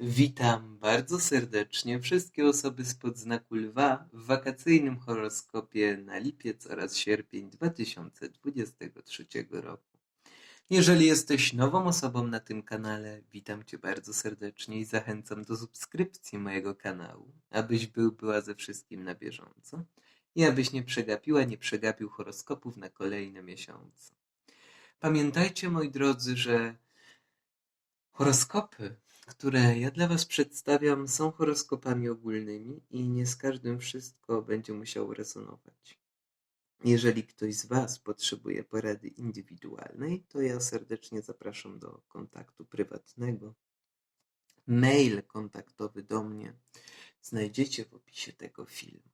Witam bardzo serdecznie wszystkie osoby spod znaku lwa w wakacyjnym horoskopie na lipiec oraz sierpień 2023 roku. Jeżeli jesteś nową osobą na tym kanale, witam Cię bardzo serdecznie i zachęcam do subskrypcji mojego kanału, abyś był była ze wszystkim na bieżąco i abyś nie przegapiła, nie przegapił horoskopów na kolejne miesiące. Pamiętajcie, moi drodzy, że horoskopy które ja dla Was przedstawiam, są horoskopami ogólnymi i nie z każdym wszystko będzie musiało rezonować. Jeżeli ktoś z Was potrzebuje porady indywidualnej, to ja serdecznie zapraszam do kontaktu prywatnego. Mail kontaktowy do mnie znajdziecie w opisie tego filmu.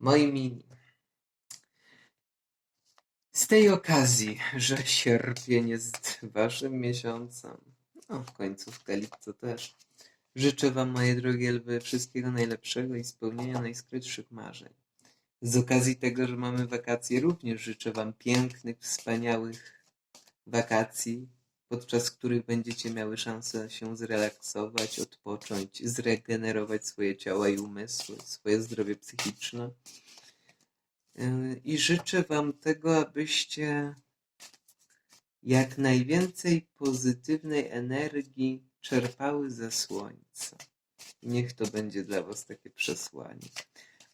Moi mili, z tej okazji, że sierpień jest Waszym miesiącem, no, w końcówka lipca też. Życzę Wam, moje drogie lwy, wszystkiego najlepszego i spełnienia najskrytszych marzeń. Z okazji tego, że mamy wakacje, również życzę Wam pięknych, wspaniałych wakacji, podczas których będziecie miały szansę się zrelaksować, odpocząć, zregenerować swoje ciała i umysły, swoje zdrowie psychiczne. Yy, I życzę Wam tego, abyście jak najwięcej pozytywnej energii czerpały ze słońca. I niech to będzie dla Was takie przesłanie.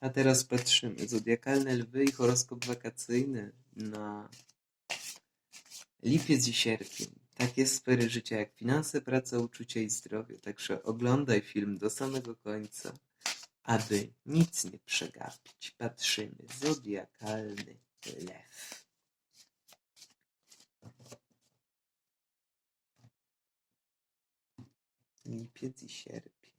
A teraz patrzymy. Zodiakalne lwy i horoskop wakacyjny na lipiec i sierpień. Takie sfery życia jak finanse, praca, uczucie i zdrowie. Także oglądaj film do samego końca, aby nic nie przegapić. Patrzymy. Zodiakalny lew. Lipiec i sierpień.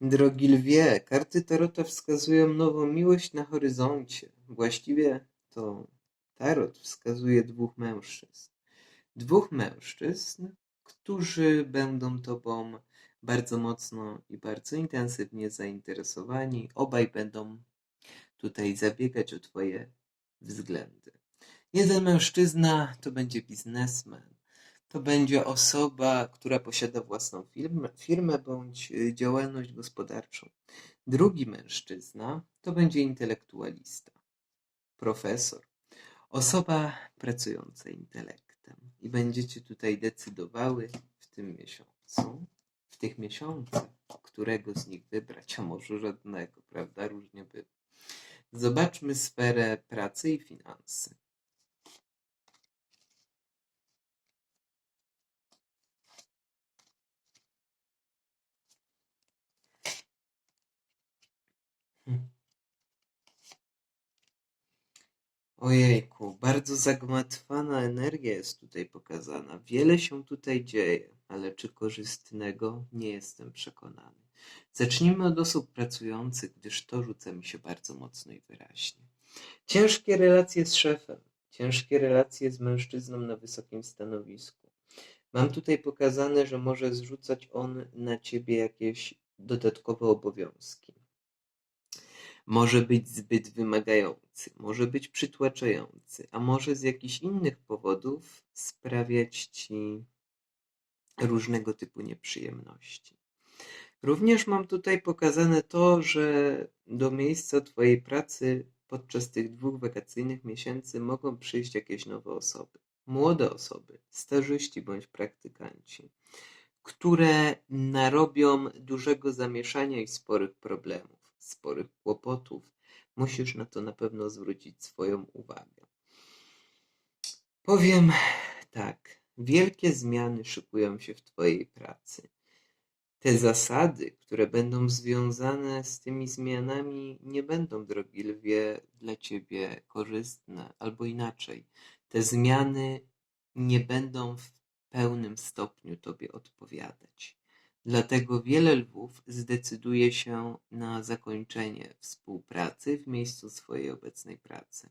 Drogi lwie, karty tarota wskazują nową miłość na horyzoncie. Właściwie to tarot wskazuje dwóch mężczyzn. Dwóch mężczyzn, którzy będą tobą bardzo mocno i bardzo intensywnie zainteresowani. Obaj będą tutaj zabiegać o Twoje względy. Jeden mężczyzna to będzie biznesmen, to będzie osoba, która posiada własną firmę, firmę bądź y, działalność gospodarczą. Drugi mężczyzna to będzie intelektualista, profesor, osoba pracująca intelektem. I będziecie tutaj decydowały w tym miesiącu, w tych miesiącach, którego z nich wybrać, a może żadnego, prawda? Różnie bywa. Zobaczmy sferę pracy i finanse. Ojejku, bardzo zagmatwana energia jest tutaj pokazana. Wiele się tutaj dzieje, ale czy korzystnego, nie jestem przekonany. Zacznijmy od osób pracujących, gdyż to rzuca mi się bardzo mocno i wyraźnie. Ciężkie relacje z szefem, ciężkie relacje z mężczyzną na wysokim stanowisku. Mam tutaj pokazane, że może zrzucać on na ciebie jakieś dodatkowe obowiązki. Może być zbyt wymagający, może być przytłaczający, a może z jakichś innych powodów sprawiać ci różnego typu nieprzyjemności. Również mam tutaj pokazane to, że do miejsca Twojej pracy podczas tych dwóch wakacyjnych miesięcy mogą przyjść jakieś nowe osoby. Młode osoby, starzyści bądź praktykanci, które narobią dużego zamieszania i sporych problemów, sporych kłopotów. Musisz na to na pewno zwrócić swoją uwagę. Powiem tak, wielkie zmiany szykują się w Twojej pracy. Te zasady, które będą związane z tymi zmianami, nie będą, drogi lwie, dla ciebie korzystne, albo inaczej. Te zmiany nie będą w pełnym stopniu tobie odpowiadać. Dlatego wiele lwów zdecyduje się na zakończenie współpracy w miejscu swojej obecnej pracy.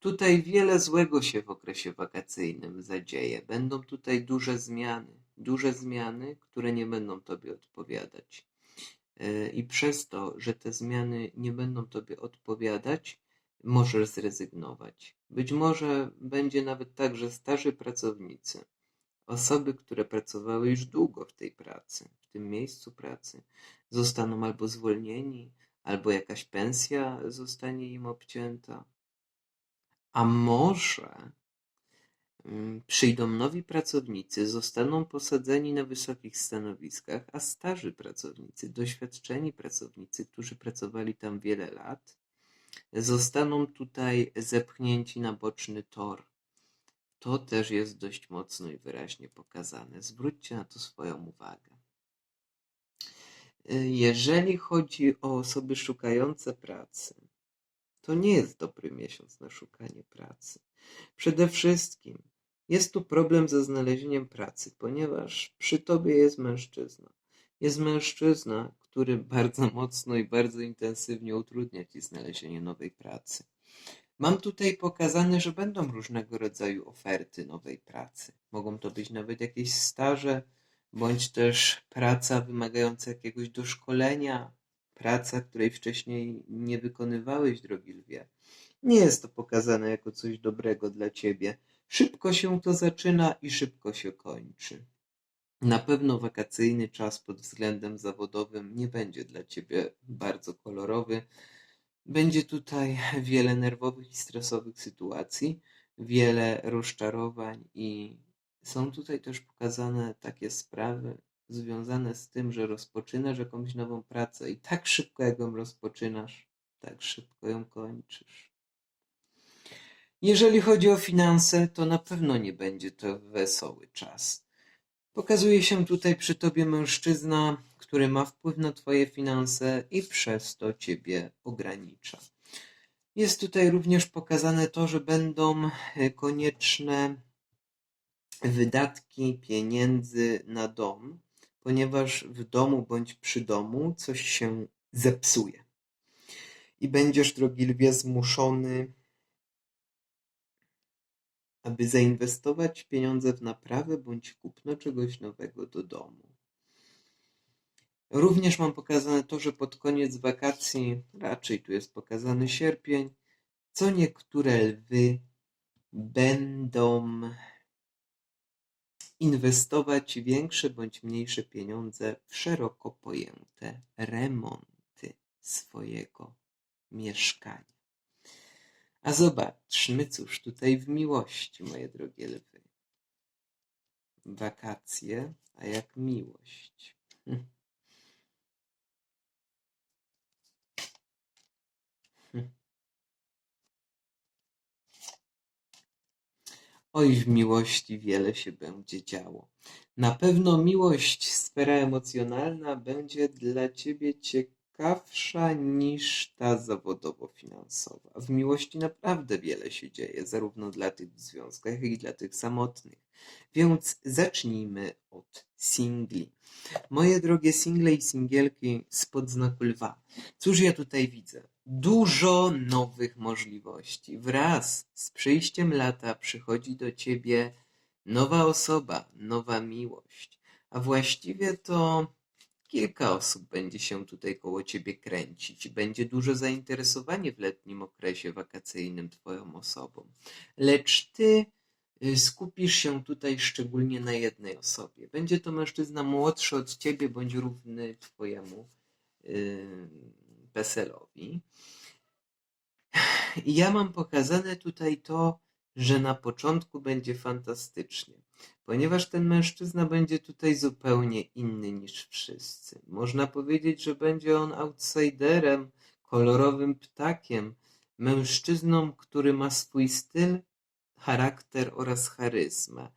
Tutaj wiele złego się w okresie wakacyjnym zadzieje. Będą tutaj duże zmiany duże zmiany, które nie będą Tobie odpowiadać. E, I przez to, że te zmiany nie będą Tobie odpowiadać, możesz zrezygnować. Być może będzie nawet tak, że starzy pracownicy, osoby, które pracowały już długo w tej pracy, w tym miejscu pracy, zostaną albo zwolnieni, albo jakaś pensja zostanie im obcięta. A może mm, przyjdą nowi pracownicy, zostaną posadzeni na wysokich stanowiskach, a starzy pracownicy, doświadczeni pracownicy, którzy pracowali tam wiele lat, zostaną tutaj zepchnięci na boczny tor. To też jest dość mocno i wyraźnie pokazane. Zwróćcie na to swoją uwagę. Jeżeli chodzi o osoby szukające pracy, to nie jest dobry miesiąc na szukanie pracy. Przede wszystkim jest tu problem ze znalezieniem pracy, ponieważ przy tobie jest mężczyzna. Jest mężczyzna, który bardzo mocno i bardzo intensywnie utrudnia ci znalezienie nowej pracy. Mam tutaj pokazane, że będą różnego rodzaju oferty nowej pracy. Mogą to być nawet jakieś staże, bądź też praca wymagająca jakiegoś doszkolenia, praca, której wcześniej nie wykonywałeś, drogi lwie. Nie jest to pokazane jako coś dobrego dla ciebie. Szybko się to zaczyna i szybko się kończy. Na pewno wakacyjny czas pod względem zawodowym nie będzie dla ciebie bardzo kolorowy. Będzie tutaj wiele nerwowych i stresowych sytuacji, wiele rozczarowań i są tutaj też pokazane takie sprawy związane z tym, że rozpoczynasz jakąś nową pracę i tak szybko jak ją rozpoczynasz, tak szybko ją kończysz. Jeżeli chodzi o finanse, to na pewno nie będzie to wesoły czas. Pokazuje się tutaj przy tobie mężczyzna, który ma wpływ na twoje finanse i przez to ciebie ogranicza. Jest tutaj również pokazane to, że będą e, konieczne wydatki pieniędzy na dom, ponieważ w domu bądź przy domu coś się zepsuje. I będziesz, drogi lwie, zmuszony, aby zainwestować pieniądze w naprawę bądź kupno czegoś nowego do domu. Również mam pokazane to, że pod koniec wakacji, raczej tu jest pokazany sierpień, co niektóre lwy będą inwestować większe bądź mniejsze pieniądze w szeroko pojęte remonty swojego mieszkania. A zobaczmy, cóż tutaj w miłości, moje drogie lwy. Wakacje, a jak miłość. Oj, w miłości wiele się będzie działo. Na pewno miłość, sfera emocjonalna będzie dla ciebie ciekawsza niż ta zawodowo-finansowa. W miłości naprawdę wiele się dzieje, zarówno dla tych w związkach, jak i dla tych samotnych. Więc zacznijmy od singli. Moje drogie single i singielki spod znaku lwa. Cóż ja tutaj widzę? Dużo nowych możliwości. Wraz z przyjściem lata przychodzi do ciebie nowa osoba, nowa miłość. A właściwie to kilka osób będzie się tutaj koło ciebie kręcić. Będzie duże zainteresowanie w letnim okresie wakacyjnym twoją osobą. Lecz ty y, skupisz się tutaj szczególnie na jednej osobie. Będzie to mężczyzna młodszy od ciebie bądź równy twojemu yy, PESEL-owi. I ja mam pokazane tutaj to, że na początku będzie fantastycznie, ponieważ ten mężczyzna będzie tutaj zupełnie inny niż wszyscy. Można powiedzieć, że będzie on outsiderem, kolorowym ptakiem, mężczyzną, który ma swój styl, charakter oraz charyzmę.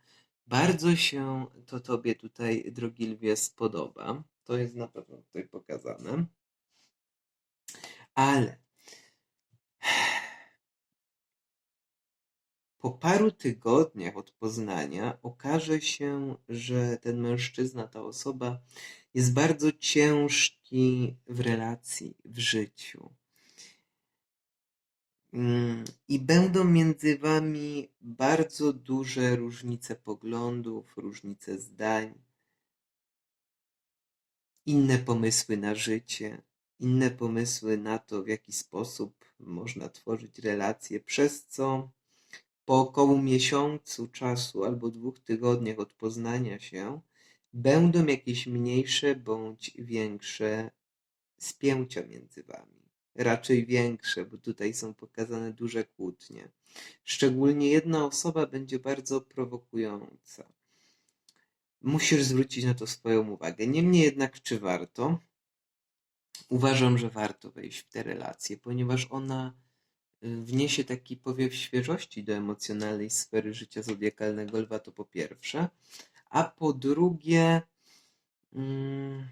Bardzo się to tobie tutaj, drogi lwie, spodoba. To jest na pewno tutaj pokazane. Ale po paru tygodniach od poznania okaże się, że ten mężczyzna, ta osoba jest bardzo ciężki w relacji, w życiu. Mm, I będą między wami bardzo duże różnice poglądów, różnice zdań, inne pomysły na życie, inne pomysły na to, w jaki sposób można tworzyć relacje, przez co po około miesiącu czasu albo dwóch tygodniach od poznania się będą jakieś mniejsze bądź większe spięcia między wami. Raczej większe, bo tutaj są pokazane duże kłótnie. Szczególnie jedna osoba będzie bardzo prowokująca. Musisz zwrócić na to swoją uwagę. Niemniej jednak, czy warto? Uważam, że warto wejść w tę relację, ponieważ ona y, wniesie taki powiew świeżości do emocjonalnej sfery życia zodiakalnego lwa, to po pierwsze. A po drugie, mm,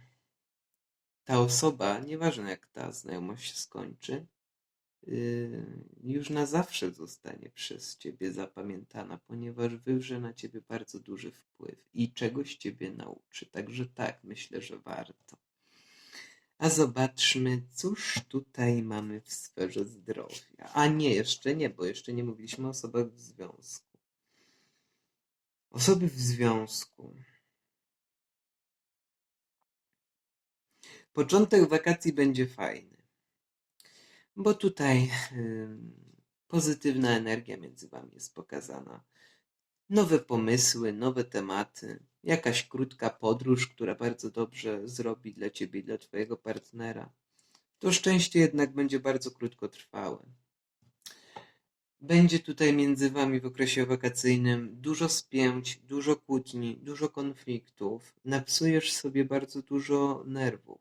ta osoba, nieważne jak ta znajomość się skończy, y, już na zawsze zostanie przez ciebie zapamiętana, ponieważ wywrze na ciebie bardzo duży wpływ i czegoś ciebie nauczy. Także tak, myślę, że warto. A zobaczmy, cóż tutaj mamy w sferze zdrowia. A nie, jeszcze nie, bo jeszcze nie mówiliśmy o osobach w związku. Osoby w związku. Początek wakacji będzie fajny, bo tutaj pozytywna energia między Wami jest pokazana. Nowe pomysły, nowe tematy, jakaś krótka podróż, która bardzo dobrze zrobi dla Ciebie i dla Twojego partnera. To szczęście jednak będzie bardzo krótkotrwałe. Będzie tutaj między Wami w okresie wakacyjnym dużo spięć, dużo kłótni, dużo konfliktów. Napsujesz sobie bardzo dużo nerwów.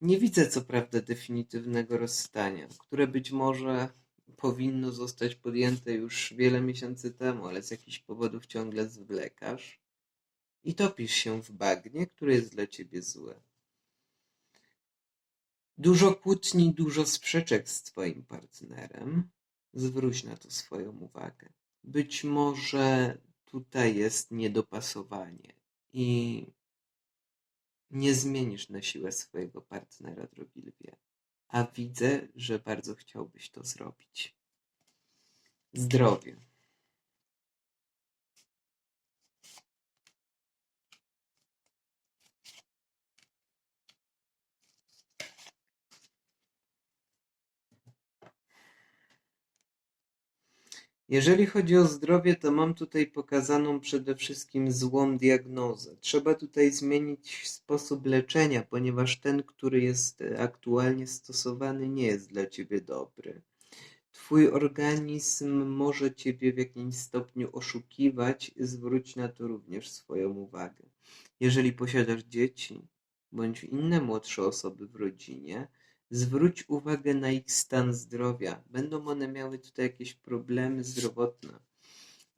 Nie widzę co prawda definitywnego rozstania, które być może powinno zostać podjęte już wiele miesięcy temu, ale z jakichś powodów ciągle zwlekasz i topisz się w bagnie, które jest dla ciebie złe. Dużo kłótni, dużo sprzeczek z twoim partnerem. Zwróć na to swoją uwagę. Być może tutaj jest niedopasowanie i nie zmienisz na siłę swojego partnera, drogi lwie. A widzę, że bardzo chciałbyś to zrobić. Zdrowie. Jeżeli chodzi o zdrowie, to mam tutaj pokazaną przede wszystkim złą diagnozę. Trzeba tutaj zmienić sposób leczenia, ponieważ ten, który jest aktualnie stosowany, nie jest dla ciebie dobry. Twój organizm może ciebie w jakimś stopniu oszukiwać, zwróć na to również swoją uwagę. Jeżeli posiadasz dzieci bądź inne młodsze osoby w rodzinie, Zwróć uwagę na ich stan zdrowia. Będą one miały tutaj jakieś problemy zdrowotne.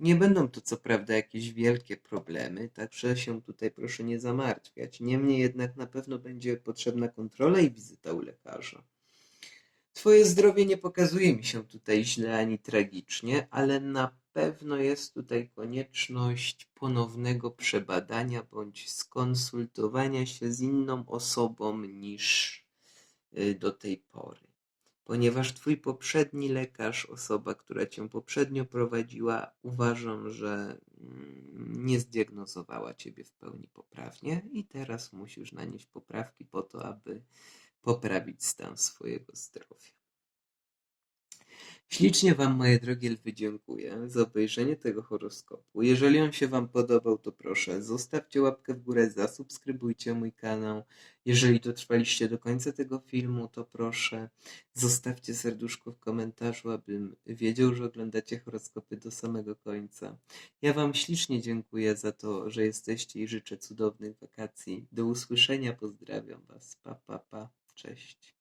Nie będą to co prawda jakieś wielkie problemy, także się tutaj proszę nie zamartwiać. Niemniej jednak na pewno będzie potrzebna kontrola i wizyta u lekarza. Twoje zdrowie nie pokazuje mi się tutaj źle ani tragicznie, ale na pewno jest tutaj konieczność ponownego przebadania bądź skonsultowania się z inną osobą niż do tej pory. Ponieważ twój poprzedni lekarz, osoba, która cię poprzednio prowadziła, uważam, że mm, nie zdiagnozowała ciebie w pełni poprawnie i teraz musisz nanieść poprawki po to, aby poprawić stan swojego zdrowia. Ślicznie Wam, moje drogie lwy, dziękuję za obejrzenie tego horoskopu. Jeżeli on się Wam podobał, to proszę, zostawcie łapkę w górę, zasubskrybujcie mój kanał. Jeżeli dotrwaliście do końca tego filmu, to proszę, zostawcie serduszko w komentarzu, abym wiedział, że oglądacie horoskopy do samego końca. Ja Wam ślicznie dziękuję za to, że jesteście i życzę cudownych wakacji. Do usłyszenia, pozdrawiam Was. Pa, pa, pa. Cześć.